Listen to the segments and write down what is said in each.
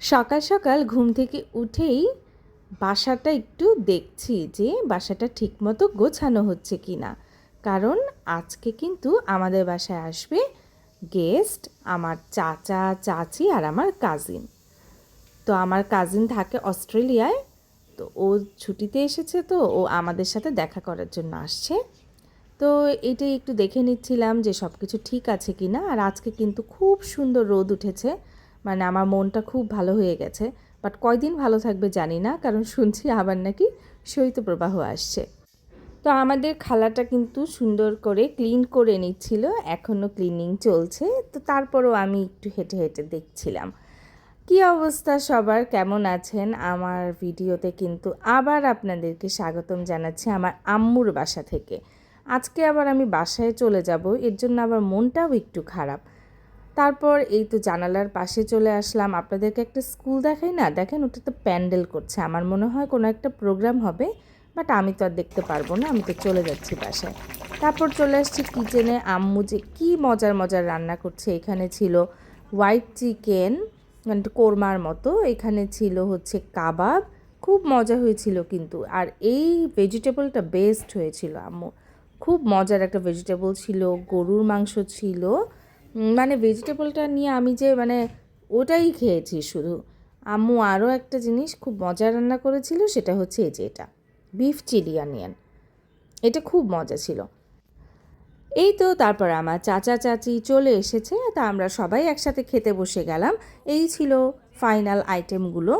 সকাল সকাল ঘুম থেকে উঠেই বাসাটা একটু দেখছি যে বাসাটা ঠিকমতো গোছানো হচ্ছে কি না কারণ আজকে কিন্তু আমাদের বাসায় আসবে গেস্ট আমার চাচা, চাচি আর আমার কাজিন তো আমার কাজিন থাকে অস্ট্রেলিয়ায়, তো ও ছুটিতে এসেছে তো ও আমাদের সাথে দেখা করার জন্য আসছে। তো এটাই একটু দেখে নিচ্ছিলাম যে সব কিছু ঠিক আছে কি না আর আজকে কিন্তু খুব সুন্দর রোদ উঠেছে। মানে আমার মনটা খুব ভালো হয়ে গেছে। বাট কয়দিন ভালো থাকবে জানি না, কারণ শুনছি আবার নাকি শৈত্যপ্রবাহ আসছে। তো আমাদের খালাটা কিন্তু সুন্দর করে ক্লিন করে নিচ্ছিল এখনও ক্লিনিং চলছে। তো তারপরও আমি একটু হেঁটে হেঁটে দেখছিলাম। কি অবস্থা সবার? কেমন আছেন? আমার ভিডিওতে কিন্তু আবার আপনাদেরকে স্বাগতম জানাচ্ছি আমার আম্মুর বাসা থেকে। আজকে আবার আমি বাসায় চলে যাব, এর জন্য আবার মনটাও একটু খারাপ। তারপর এই তো জানালার পাশে চলে আসলাম। আপনাদেরকে একটা স্কুল দেখাই না? দেখেন ওটা তো প্যান্ডেল করছে। আমার মনে হয় কোনো একটা প্রোগ্রাম হবে বাট আমি তো আর দেখতে পারব না। আমি তো চলে যাচ্ছি বাসায়। তারপর চলে আসছি কিচেনে আম্মু যে কী মজার মজার রান্না করছে। এখানে ছিল হোয়াইট চিকেন মানে কোরমার মতো। এখানে ছিল হচ্ছে কাবাব। খুব মজা হয়েছিল কিন্তু। আর এই ভেজিটেবলটা বেস্ট হয়েছিল, আম্মু। খুব মজার একটা ভেজিটেবল ছিল। গরুর মাংস ছিল। মানে ভেজিটেবলটা নিয়ে আমি যে মানে ওটাই খেয়েছি শুধু। আম্মু আরও একটা জিনিস খুব মজা রান্না করেছিল, সেটা হচ্ছে এই যে এটা বিফ চিলি অনিয়ন এটা খুব মজা ছিল। এই তো তারপর আমার চাচা চাচি চলে এসেছে, তা আমরা সবাই একসাথে খেতে বসে গেলাম। এই ছিল ফাইনাল আইটেমগুলো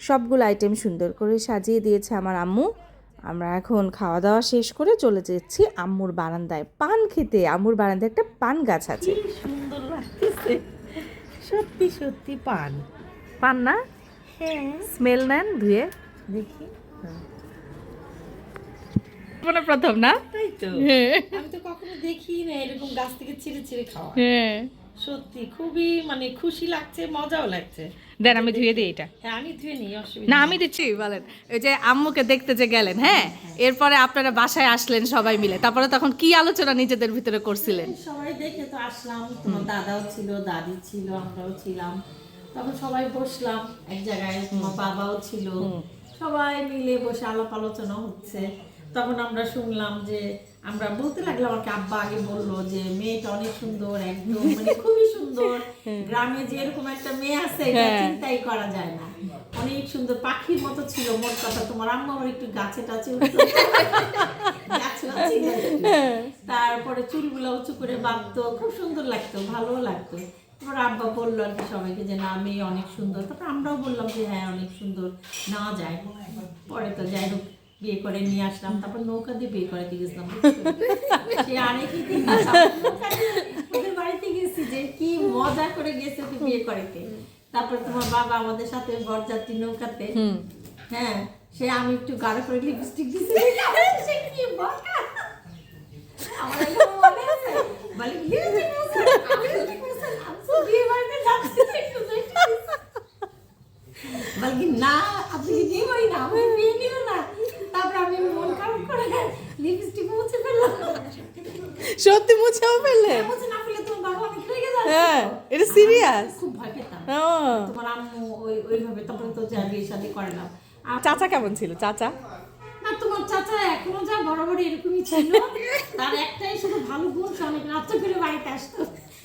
সবগুলো আইটেম সুন্দর করে সাজিয়ে দিয়েছে আমার আম্মু। আমরা এখন খাওয়া দাওয়া শেষ করে চলে যাচ্ছি আম্মুর বারান্দায়। পান খেতে আম্মুর বারান্দায় একটা পান গাছ আছে। সুন্দর লাগতেছে। সত্যি সত্যি পান। পান না? হ্যাঁ। স্মেল নেন ধুয়ে। দেখি। মানে প্রথম না? তাই তো। আমি তো কখনো দেখি না এরকম গাছ থেকে ছিঁড়ে ছিঁড়ে খাওয়া। হ্যাঁ। সত্যি খুবই মানে খুশি লাগছে মজাও লাগছে। দেন আমি ধুয়ে দিই এটা। হ্যাঁ আমি ধুয়ে নিই অসুবিধা না আমি দিচ্ছি বলেন। ওই যে আম্মুকে দেখতে যে গেলেন হ্যাঁ? এরপরে আপনারা বাসায় আসলেন সবাই মিলে। তারপরে তখন কি আলোচনা নিজেদের ভিতরে করছিলেন? সবাই দেখে তো আসলাম তোমার দাদাও ছিল দাদি ছিল আমরাও ছিলাম। তখন সবাই বসলাম এক জায়গায় তোমার বাবাও ছিল। সবাই মিলে বসে আলাপ আলোচনা হচ্ছে। তখন আমরা শুনলাম যে আমরা বলতে লাগলাম আমাকে আব্বা আগে বলল যে মেয়েটা অনেক সুন্দর একদম মানে খুবই সুন্দর। গ্রামে যে এরকম একটা মেয়ে আছে এটা চিন্তাই করা যায় না। অনেক সুন্দর পাখির মতো ছিল মোট কথা তোমার আম্মা আমার একটু গাছে টাছে উঠছে তারপরে চুলগুলো উঁচু করে বাঁধতো খুব সুন্দর লাগতো ভালোও লাগতো। তারপর আব্বা বলল আর কি সবাইকে যে না মেয়ে অনেক সুন্দর। তারপর আমরাও বললাম যে হ্যাঁ অনেক সুন্দর নেওয়া যায়। পরে তো যাই হোক বিয়ে করে নিয়ে আসলাম তারপর নৌকা দিয়ে বিয়ে করাতে গেছিলাম সে আরেকই দিয়ে ওদের বাড়িতে গেছি যে কি মজা করে গেছে তুই বিয়ে করাতে তারপর তোমার বাবা আমাদের সাথে বরযাত্রী নৌকাতে হ্যাঁ সে আমি একটু গাঢ় করে লিপস্টিক দিয়েছি সে কি বকা আমার মনে আছে। বলে, "লিপস্টিক আমি লিপস্টিক দিয়েছি। আমি তো বিয়ে বাড়িতে যাচ্ছি, একটু লিপস্টিক দিয়েছি। বলে কি, "না, আপনি কি না, আমি বিয়ে নিব না।" তারপর আমি মন খারাপ করে লিপস্টিক মুছে ফেললাম। সত্যি মুছেও ফেললেন মুছে না ফেললে তোমার বাবা অনেক রেগে যাবে। হ্যাঁ, এটা serious? খুব ভয় পেতাম। তোমার আম্মু ওই ওইভাবে তারপরে তো যা বিয়ে শাদী করালাম আর চাচা কেমন ছিল চাচা না তোমার চাচা এখনও যা বরাবর এরকমই ছিল তার একটাই শুধু ভালো গুণ অনেক রাত্রে করে বাড়িতে আসতো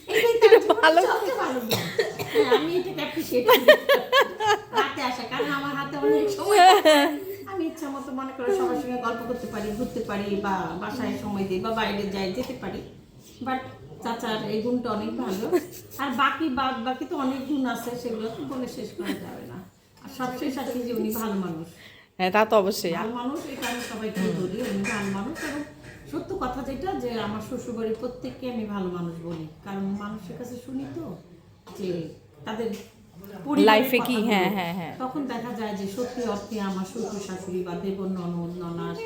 এটাই ভালো ভালো হ্যাঁ, আমি এটাকে অ্যাপ্রিসিয়েট করি রাতে আসা কারণ আমার হাতে অনেক সময়। আমি ইচ্ছা মতো মনে করে সবার সঙ্গে গল্প করতে পারি ঘুরতে পারি বা বাসায় সময় দিই বা বাইরে যাই যেতে পারি। বাট চাচার এই গুণটা অনেক ভালো। আর বাকি বাদ বাকি তো অনেক গুণ আছে সেগুলো তো বলে শেষ করা যাবে না। আর সবচেয়ে সাথে যে উনি ভালো মানুষ। হ্যাঁ তা তো অবশ্যই। ভালো মানুষ এটা আমি সবাইকে বলি উনি ভালো মানুষ। এবং সত্য কথা যেটা যে আমার শ্বশুরবাড়ির প্রত্যেককে আমি ভালো মানুষ বলি। কারণ মানুষের কাছে শুনি তো যে তাদের লাইফে কি? হ্যাঁ হ্যাঁ হ্যাঁ। তখন দেখা যায় যে সত্যি অর্থে আমার শ্বশুর শাশুড়ি বা দেবর ননদ ননাস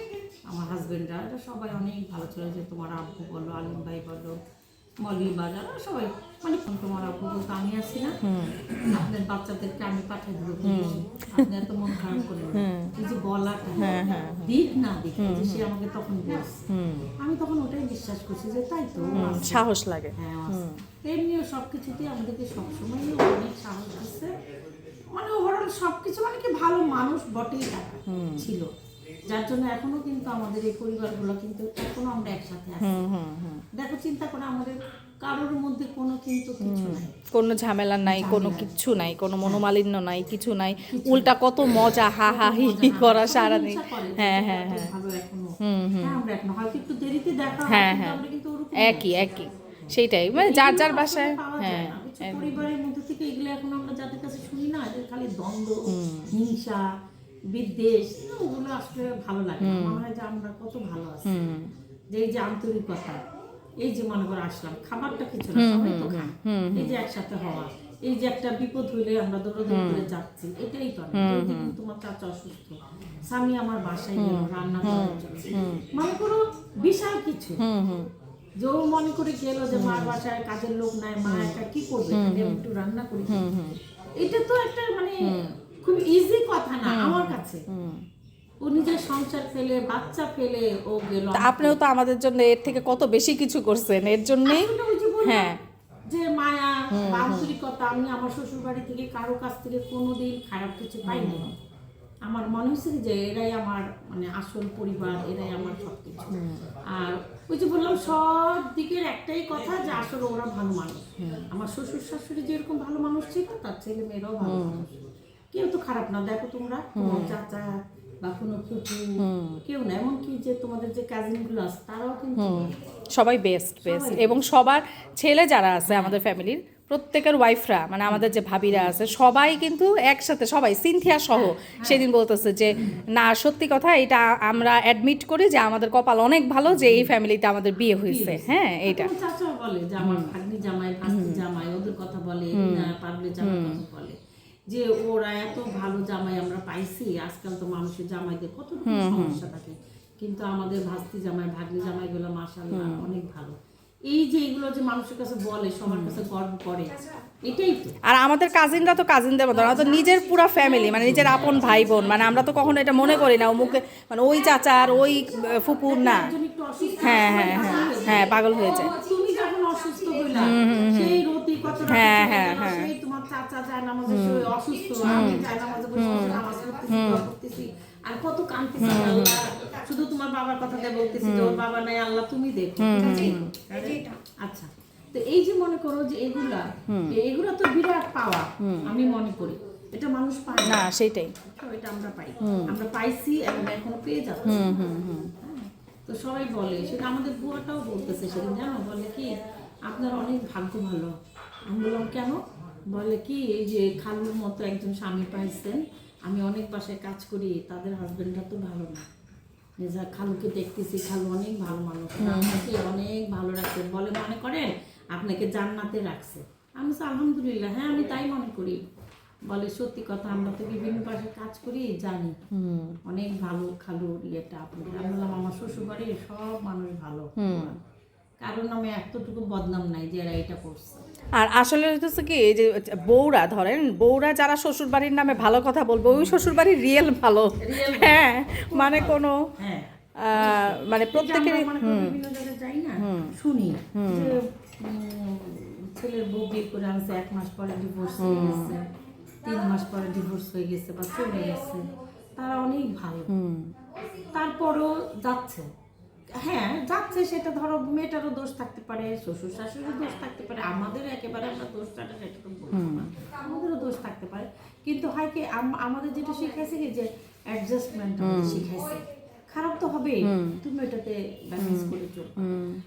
আমার হাজবেন্ডরা এটা সবাই অনেক ভালো ছিল। যে তোমার আব্বু বলো আলম ভাই বলো মলি বাজার সবাই মানে তোমার আব্বু বলতো আমি আসি না। আপনার বাচ্চাদেরকে আমি পাঠিয়ে দেবো বিদেশে। আপনি এত মন খারাপ করে এই যে বলাটা দিক না দিক সে আমাকে তখন বলছে। আমি তখন ওটাই বিশ্বাস করছি যে তাই তো সাহস লাগে। হ্যাঁ এমনিও সব কিছুতেই আমাদেরকে সবসময় অনেক সাহস দিচ্ছে মানে ও সবকিছু মানে কি ভালো মানুষ বটেই ছিল। যার জন্য এখনও কিন্তু আমাদের এই পরিবারগুলো কিন্তু এখনও আমরা একসাথে আছি। দেখো চিন্তা করে আমাদের কারোর মধ্যে কোনো কিন্তু কিছু নাই। কোনো ঝামেলা নাই কোনো কিচ্ছু নাই কোনো মনোমালিন্য নাই কিছু নাই। উল্টা কত মজা হা হা হি হি করা সারাদিন ইচ্ছা করে যে হ্যাঁ হ্যাঁ। হ্যাঁ হুম হুম। হ্যাঁ হয়, হ্যাঁ, হ্যাঁ। একই একই। সেইটাই। মানে যার যার বাসায় হ্যাঁ হ্যাঁ পরিবারের মধ্যে থেকে এগুলো এখন আমরা যাদের কাছে শুনি না এদের খালি দ্বন্দ্ব হিংসা বিদ্বেষ ওগুলো আসলে ভালো লাগে মনে হয় যে আমরা কত ভালো আছি। যে এই যে আন্তরিকতা এই যে মনে করে আসলাম খাবারটা কিছু না সবাই তো খায়। এই যে একসাথে হওয়া এই যে একটা বিপদ হইলে আমরা দৌড়াদৌড়ি করে যাচ্ছি এটাই তো তোমার চাচা অসুস্থ। স্বামী আমার বাসায় গেল রান্না করার মনে করো বিশাল কিছু। যে ও মনে করে গেল যে মার বাসায় কাজের লোক নাই মা একা কি করবে? একটু রান্না করি। এটা তো একটা মানে খুব ইজি কথা না আমার কাছে। ও নিজের সংসার ফেলে বাচ্চা ফেলে ও গেল আপনিও তো আমাদের জন্য এর থেকে কত বেশি কিছু করছেন? এর জন্যই হ্যাঁ। যে মায়া আন্তরিকতা আমি আমার শ্বশুর বাড়ি থেকে কারও কাছ থেকে কোনোদিন খারাপ কিছু পাইনি। আমার মনে হচ্ছে যে এরাই আমার মানে আসল পরিবার এরাই আমার সবকিছু। আর ওই যে বললাম সব দিকের একটাই কথা যে আসলে ওরা ভালো মানুষ। আমার শ্বশুর শাশুড়ি যেরকম ভালো মানুষ ছিল তার ছেলে মেয়েরাও ভালো মানুষ। কেউ তো খারাপ না দেখো তোমরা চাচা বা কোনো ফুপু কেউ না এমনকি যে তোমাদের যে কাজিনগুলো আছে তারাও কিন্তু সবাই বেস্ট বেস্ট এবং সবার ছেলে যারা আছে আমাদের ফ্যামিলির প্রত্যেকের ওয়াইফরা মানে আমাদের যে ভাবিরা আছে সবাই কিন্তু একসাথে সবাই সিনথিয়া সহ। সেদিন বলতেছে যে না সত্যি কথা এটা আমরা অ্যাডমিট করি যে আমাদের কপাল অনেক ভালো যে এই ফ্যামিলিতে আমাদের বিয়ে হয়েছে। হ্যাঁ এইটা বলে যে আমার ভাগ্নি জামাই জামাই ওদের কথা বলে পাবলি জামাই কথা বলে। যে ওরা এত ভালো জামাই আমরা পাইছি আজকাল তো মানুষের জামাইদের কত সমস্যা থাকে। কিন্তু আমাদের ভাস্তি জামাই ভাগ্নি জামাই গুলো মাসাল্লাহ অনেক ভালো। এই যে এগুলো যে মানুষের কাছে বলে সবার কাছে গর্ব করে এটাই তো। আর আমাদের কাজিনরা তো কাজিনদের মতো ওরা তো নিজের পুরো ফ্যামিলি মানে নিজের আপন ভাই বোন মানে আমরা তো কখনো এটা মনে করি না অমুকে মানে ওই চাচার ওই ফুপুর না। হ্যাঁ হ্যাঁ হ্যাঁ হ্যাঁ পাগল হয়ে যায়। তুমি যখন অসুস্থ হইলা সেই রতি কত হ্যাঁ, হ্যাঁ, হ্যাঁ। যায় নামাজে অসুস্থ আমি যায় নামাজে বসে নামাজ করতেছি আর কত কাঁদতেছি আল্লাহ শুধু তোমার বাবার বলতেছি যে ওর বাবা নাই আল্লাহ তুমি দেখো আচ্ছা তো এই যে মনে করো যে এগুলা এগুলা তো বিরাট পাওয়া আমি মনে করি। এটা মানুষ পায় না। তো এটা আমরা পাই। আমরা পাইছি এবং এখনও পেয়ে যাচ্ছি। হ্যাঁ। তো সবাই বলে সেটা আমাদের বুয়াটাও বলতেছে সেদিন জানো? বলে কি আপনার অনেক ভাগ্য ভালো। আমি বললাম কেন? বলে কি এই যে খালুর মতো একজন স্বামী পাইছেন আমি অনেক বাসায় কাজ করি তাদের হাজবেন্ডরা তো ভালো না। যে যা খালুকে দেখতেছি খালু অনেক ভালো মানুষ। আপনাকে অনেক ভালো রাখছে। বলে মনে করেন আপনাকে জান্নাতে রাখছে। আমি বলছি, আলহামদুলিল্লাহ। হ্যাঁ আমি তাই মনে করি। বলে সত্যি কথা আমরা তো বিভিন্ন পাশে কাজ করি জানি। অনেক ভালো খালু ইয়েটা আপনাদের আমি বললাম আমার শ্বশুর বাড়ির সব মানুষ ভালো। কারণ আমি এতটুকু বদনাম নাই যে এরা এটা করছে। আর আসলে হচ্ছে কি এই যে বউরা ধরেন বউরা যারা শ্বশুর বাড়ির নামে ভালো কথা বলবে ওই শ্বশুর বাড়ির রিয়েল ভালো হ্যাঁ মানে কোনো হ্যাঁ। মানে প্রত্যেকের মনে শুনি। ছেলের বউ বিয়ে করে আনছে এক মাস পরে ডিভোর্স হয়ে গেছে তিন মাস পরে ডিভোর্স হয়ে গেছে বা চলে গেছে তারা অনেক ভালো। তারপরও যাচ্ছে। হ্যাঁ যাচ্ছে সেটা ধরো মেয়েটারও দোষ থাকতে পারে শ্বশুর শাশুড়ির দোষ থাকতে পারে আমাদের একেবারে আমরা দোষটা সেটা তো বলব না। আমাদেরও দোষ থাকতে পারে। কিন্তু হয় কি আম- আমাদের যেটা শিখাইছে কি যে অ্যাডজাস্টমেন্ট শিখাইছে। খারাপ তো হবে তুমি এটাতে ব্যালেন্স করে চলবে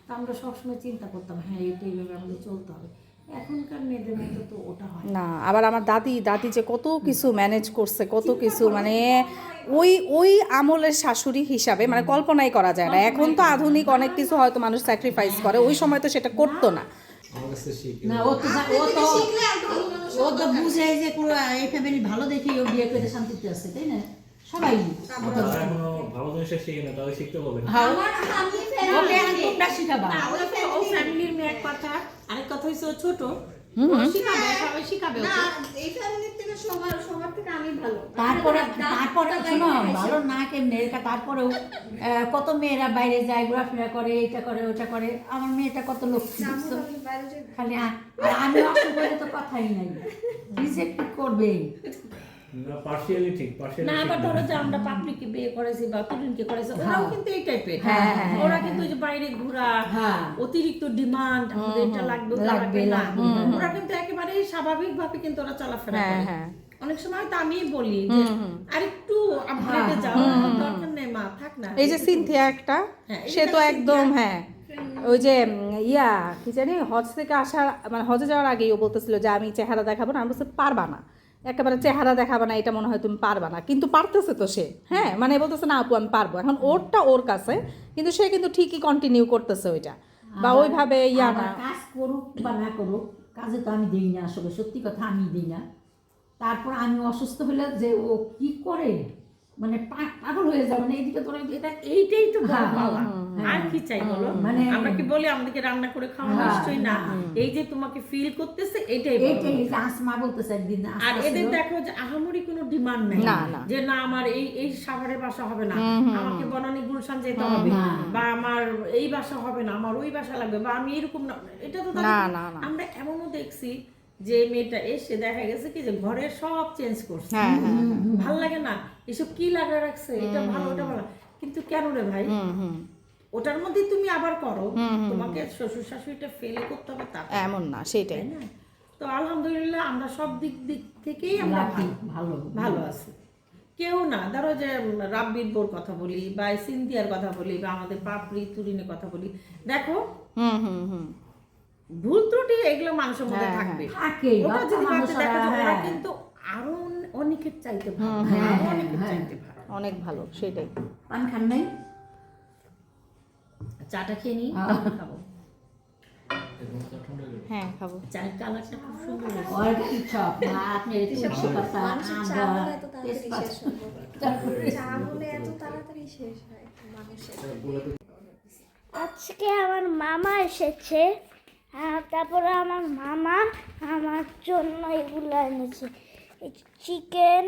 তা আমরা সবসময় চিন্তা করতাম হ্যাঁ এটা এইভাবে আমাদের চলতে হবে। হয় না। আবার আমার দাদি দাদি যে কত কিছু ম্যানেজ করছে কত কিছু মানে ওই ওই আমলের শাশুড়ি হিসাবে মানে কল্পনাই করা যায় না। এখন তো আধুনিক অনেক কিছু হয়তো মানুষ স্যাক্রিফাইস করে ওই সময় তো সেটা করতো না। আমার কাছে শিখে। না ও তো ও তো ও তো বুঝে যে পুরো এই ফ্যামিলি ভালো দেখে ও বিয়ে করে শান্তিতে আছে তাই না? সবাই ভালো জিনিসটা শিখে না তাদের শিখতে বলে ওকে আর তোমরা শিখাবা। না, ওরা তো ও ফ্যামিলির মেয়ে কথা আরেক কথা হইছে ছোট। তারপরেও কত মেয়েরা বাইরে যায় ঘোরাফেরা করে এটা করে ওটা করে। আমার মেয়েটা কত যে খালি আমি অসুখ তো কথাই নাই। রিজেক্ট করবে না পার্সিয়ালি ঠিক পার্সিয়ালি না আবার ধরো যে আমরা পাপড়িকে বিয়ে করেছি বা তুলিনকে করেছি ওরাও কিন্তু এই টাইপের ওরা কিন্তু যে বাইরে ঘোরা হ্যাঁ। অতিরিক্ত ডিমান্ড আমাদের এটা লাগবে লাগবে, লাগবে না। ওরা কিন্তু একেবারেই স্বাভাবিক কিন্তু ওরা চলাফেরা হ্যাঁ, করে। হ্যাঁ। অনেক সময় তো আমি বলি যে আরেকটু আপগ্রেডে যাও দরকার নেই মা থাক না এই যে সিনথিয়া একটা হ্যাঁ, সে তো একদম হ্যাঁ ওই যে ইয়া কি জানি হজ থেকে আসার মানে হজে যাওয়ার আগেই ও বলতেছিল যে আমি চেহারা দেখাবো না। আমি বলছি পারবা না। একেবারে চেহারা দেখাবে না এটা মনে হয় তুমি পারবা না। কিন্তু পারতেছে তো সে। হ্যাঁ মানে বলতেছে না আপু আমি পারব। এখন ওরটা ওর কাছে কিন্তু সে কিন্তু ঠিকই কন্টিনিউ করতেছে ওইটা। বা ওইভাবে ইয়া না। কাজ করুক বা না করুক কাজে তো আমি দিই না আসলে। সত্যি কথা আমি দিই না। তারপর আমি অসুস্থ হলে যে ও কি করে? মানে পাগল হয়ে যাবে মানে এদিকে তোরা এটা এইটাই তো বড় হ্যাঁ, পাওয়া হ্যাঁ, আর কি চাই বলো? মানে- আমরা কি বলি আমাদেরকে রান্না করে খাওয়া হ্যাঁ, নিশ্চয়ই না। এই যে তোমাকে ফিল করতেছে এটাই আসমা বলতেছে একদিন আর এদের দেখো যে আহামরি কোনো ডিমান্ড নাই। যে না আমার এই এই সাভারের বাসা হবে না। আমাকে বনানী গুলশান যেতে হবে। বা আমার এই বাসা হবে না আমার ওই বাসা লাগবে বা আমি এরকম না। এটা তো। আমরা এমনও দেখছি যে মেয়েটা এসে দেখা গেছে কি যে ঘরের সব চেঞ্জ করছে। হ্যাঁ হ্যাঁ ভালো লাগে না। এসব কি লাগা রাখছে? এটা ভালো ওটা ভালো। কিন্তু কেন রে ভাই? ওটার মধ্যে তুমি আবার করো। তোমাকে শ্বশুর শাশুড়িটা ফেলে করতে হবে তা এমন না সেটাই। না? তো আলহামদুলিল্লাহ আমরা সব দিক দিক থেকেই আমরা ভালো ভালো। আছি। কেউ না ধরো যে রাব্বির বোর কথা বলি বা সিনথিয়ার কথা বলি বা আমাদের পাপড়ি তুরিনের কথা বলি। দেখো হুম হুম হুম। ভুল ত্রুটি এগুলো মানুষের মধ্যে হ্যাঁ, থাকবে। ওটা যদি দেখো হ্যাঁ। কিন্তু আরও অনেকের চাইতে ভালো হ্যাঁ, হ্যাঁ, অনেকের হ্যাঁ। চাইতে ভালো। অনেক ভালো সেটাই। পান খান নাই? চাটা খেয়ে নিই হ্যাঁ। খাব। হ্যাঁ খাব। চায়ের কালারটা খুব সুন্দর হয়েছে। অর্গানিক সব না তুলসী পাতা আদা এত তাড়াতাড়ি তেজপাতা। শেষ চা হলে এত তাড়াতাড়ি শেষ হয় মানুষের আজকে আমার মামা এসেছে। তারপরে আমার মামা আমার জন্য এগুলো এনেছে। চিকেন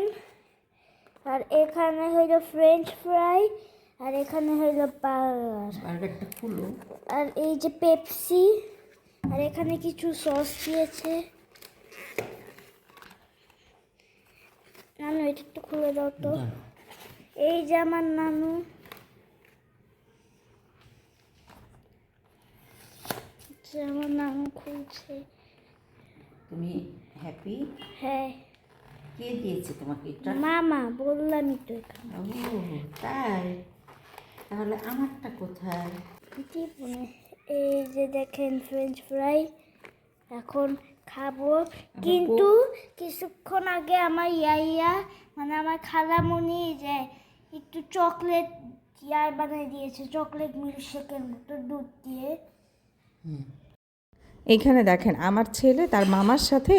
আর এখানে হইল ফ্রেঞ্চ ফ্রাই আর এখানে হইল বার্গার আর এই যে পেপসি আর এখানে কিছু সস দিয়েছে। নানু এটা একটু খুলে দাও তো। এই যে আমার নানু। যে আমার নাম খুলছে। তুমি হ্যাপি হ্যাঁ। কে দিয়েছে তোমাকে? এটা মামা বললামই তো ও তাই? তাহলে আমারটা কোথায়? টিপুনে এই যে দেখেন ফ্রেঞ্চ ফ্রাই এখন খাব। কিন্তু কিছুক্ষণ আগে আমার ইয়াইয়া মানে আমার খালামুনি যে একটু চকলেট ইয়ার বানিয়ে দিয়েছে চকলেট মিল্কশেকের মতো দুধ দিয়ে। এইখানে দেখেন আমার ছেলে তার মামার সাথে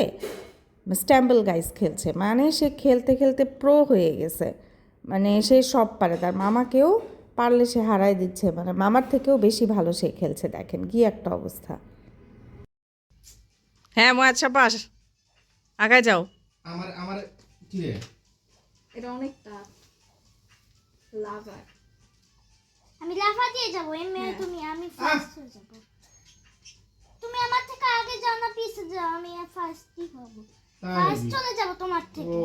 স্ট্যাম্বল গাইস খেলছে। মানে সে খেলতে খেলতে প্রো হয়ে গেছে। মানে সে সব পারে। তার মামাকেও পারলে সে হারাই দিচ্ছে। মানে মামার থেকেও বেশি ভালো সে খেলছে। দেখেন কি একটা অবস্থা। হ্যাঁ মো আচ্ছা পাস আগায় যাও। আমার আমার কি রে? এটা অনেক টাফ লাভার। আমি লাফা দিয়ে যাব। এই তুমি আমি ফার্স্ট হয়ে যাব। যাও আমি ফার্স্টই হব। ফার্স্ট চলে যাব তোমার থেকে।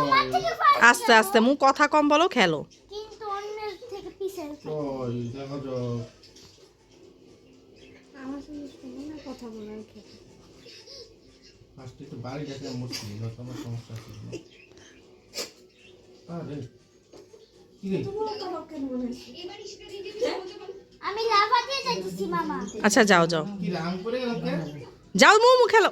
তোমার থেকে ফার্স্ট আস্তে আস্তে মু কথা কম বলো খেলো। কিন্তু অন্যের থেকে পিছে তো দেখো তো। আমার সঙ্গে না কথা বলার ক্ষেত্রে ফার্স্ট একটু বাড়ি গেছে মুশকিল যত আমার সমস্যা ছিল আরে কি রে? আমি লাফা দিয়ে যাইতেছি মামা। আচ্ছা যাও যাও। কি রাম করে গেল যাও মু মু খেলো।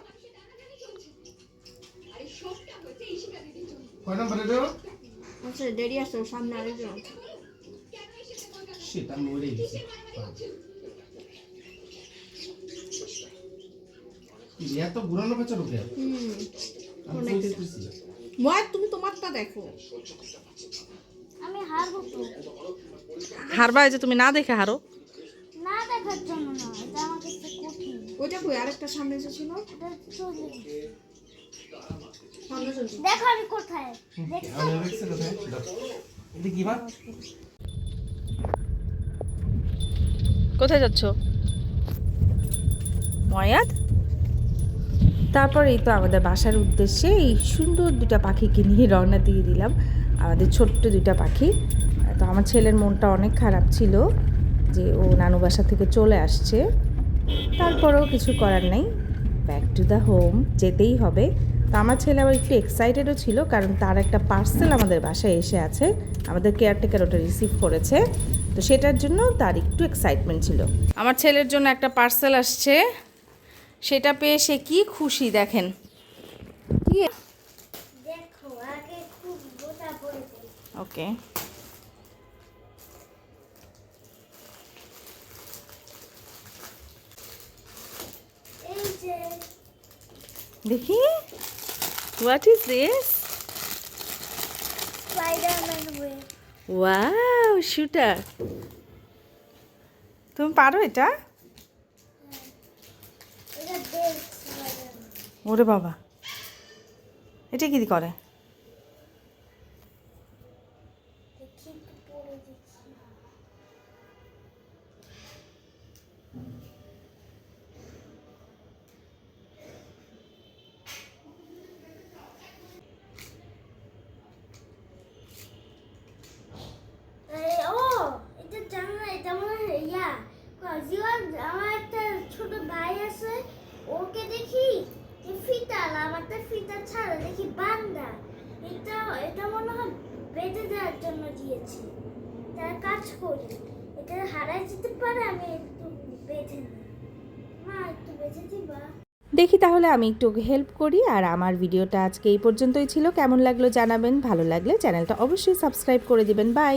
কয় নম্বরে রে আচ্ছা দেরি সামনে আরেকজন সেটা আমি ময় তুমি তোমারটা দেখো। আমি হারবো তো। হারবা এই যে তুমি না দেখে হারো। না দেখার জন্য না ওইটা কই? আরেকটা সামনে যে ছিল দেখো আমি কোথায়। দেখছ? কোথায়। এটা কি মা? কোথায় যাচ্ছ? ময়াদ তারপর এই তো আমাদের বাসার উদ্দেশ্যে এই সুন্দর দুটা পাখিকে নিয়ে রওনা দিয়ে দিলাম। আমাদের ছোট্ট দুটা পাখি। তো আমার ছেলের মনটা অনেক খারাপ ছিল যে ও নানু বাসা থেকে চলে আসছে। তারপরেও কিছু করার নেই। ব্যাক টু দ্য হোম যেতেই হবে। তো আমার ছেলে আবার একটু এক্সাইটেডও ছিল কারণ তার একটা পার্সেল আমাদের বাসায় এসে আছে। আমাদের কেয়ারটেকার ওটা রিসিভ করেছে। তো সেটার জন্য তার একটু এক্সাইটমেন্ট ছিল। আমার ছেলের জন্য একটা পার্সেল আসছে। সেটা পেয়ে সে কি খুশি দেখেন। ওকে দেখি what is this wow shooter তুমি পারো এটা? ওরে বাবা। এটা কি করে দেখি একটু পরে দেখি এই, ও এটা জানো না এটা মনে হয় ইয়া জিওয়ার আমার একটা ছোট ভাই আছে ওকে দেখি যে ফিতা আমারটা ফিতা ছাড়া দেখি বান্দা এটা মনে হয় বেঁধে দেওয়ার জন্য দিয়েছে। তার কাজ করি এটা হারাই যেতে পারে, আমি একটু নিই মা, একটু বেঁধে দিবা? দেখি তাহলে আমি একটু হেল্প করি, আর আমার ভিডিওটা আজকে এই পর্যন্তই ছিল। কেমন লাগল জানাবেন, ভালো লাগলে চ্যানেলটা অবশ্যই সাবস্ক্রাইব করে দিবেন। বাই